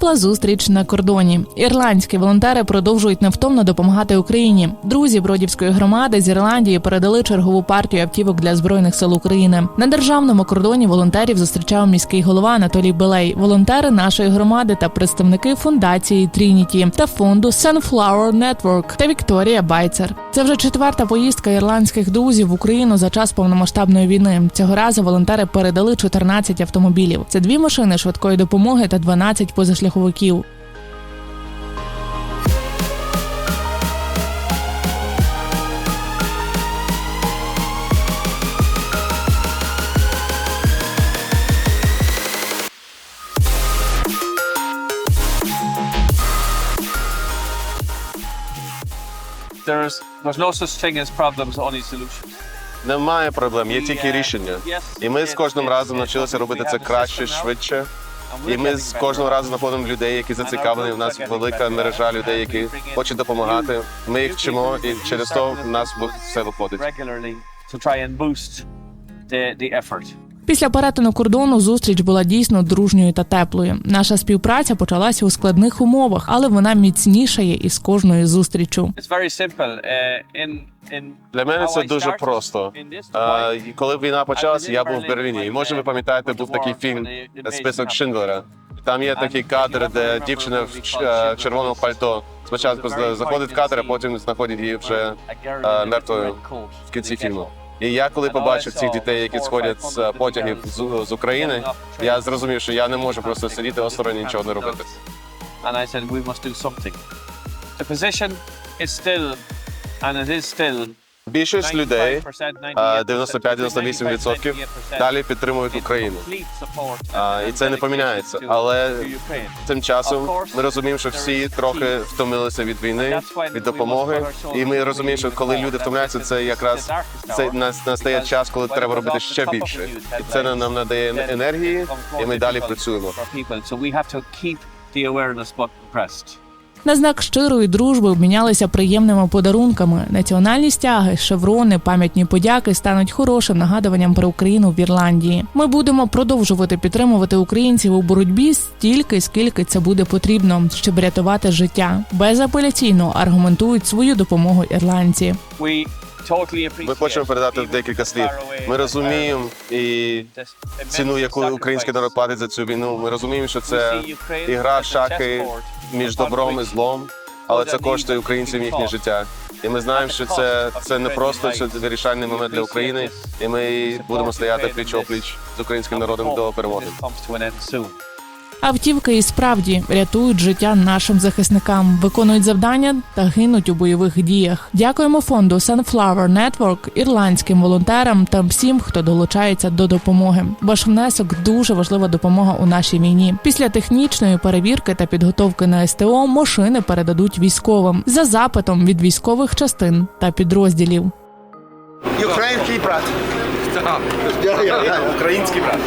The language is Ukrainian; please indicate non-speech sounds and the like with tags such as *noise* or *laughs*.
Тепла зустріч на кордоні. Ірландські волонтери продовжують невтомно допомагати Україні. Друзі бродівської громади з Ірландії передали чергову партію автівок для збройних сил України. На державному кордоні волонтерів зустрічав міський голова Анатолій Белей, волонтери нашої громади та представники фундації Трініті та фонду Sunflower Network та Вікторія Байцер. Це вже четверта поїздка ірландських друзів в Україну за час повномасштабної війни. Цього разу волонтери передали 14 автомобілів. Це дві машини швидкої допомоги та 12 позашляховиків. There's there's no such thing as problems, only solutions. Немає проблем, є тільки рішення. І ми з кожним разом навчилися робити це краще, швидше. І ми з кожного разу знаходимо людей, які зацікавлені. У нас велика мережа людей, які хочуть допомагати. Ми їх вчимо, і через то в нас все виходить. Після перетину кордону зустріч була дійсно дружньою та теплою. Наша співпраця почалася у складних умовах, але вона міцнішає із кожною зустрічю. Uh, Для мене це дуже просто. коли війна почалася, я був в Берліні. І може ви пам'ятаєте, був такий фільм Список Шиндлера. Там є такий кадр, де дівчина в е, червоному пальто спочатку з- заходить в кадр, а потім знаходить її вже е, мертвою в кінці фільму. І я коли побачив цих дітей, які сходять з потягів з, з України, я зрозумів, що я не можу просто сидіти осторонь і нічого не робити. And I said we must do something. The position is still, and it is still. Більшість людей 95%, 95-98% далі підтримують Україну. І це не поміняється. Але Тим часом ми розуміємо, що всі трохи втомилися від війни, від допомоги. І ми розуміємо, що коли люди втомляються, це якраз це нас- настає час, коли треба робити ще більше. І це нам надає енергії, і ми далі працюємо. На знак щирої дружби обмінялися приємними подарунками. Національні стяги, шеврони, пам'ятні подяки стануть хорошим нагадуванням про Україну в Ірландії. Ми будемо продовжувати підтримувати українців у боротьбі стільки, скільки це буде потрібно, щоб рятувати життя. Безапеляційно аргументують свою допомогу ірландці. Ми хочемо передати декілька слів. Ми розуміємо і ціну, яку український народ платить за цю війну. Ми розуміємо, що це ігра шахи між добром і злом, але це коштує українцям їхнє життя. І ми знаємо, що це, це не просто це вирішальний момент для України, і ми будемо стояти пліч опліч з українським народом до перемоги. Автівки і справді рятують життя нашим захисникам, виконують завдання та гинуть у бойових діях. Дякуємо фонду Sunflower Network, ірландським волонтерам та всім, хто долучається до допомоги. Ваш внесок дуже важлива допомога у нашій війні. Після технічної перевірки та підготовки на СТО машини передадуть військовим за запитом від військових частин та підрозділів. Український брат. *laughs* Український брат.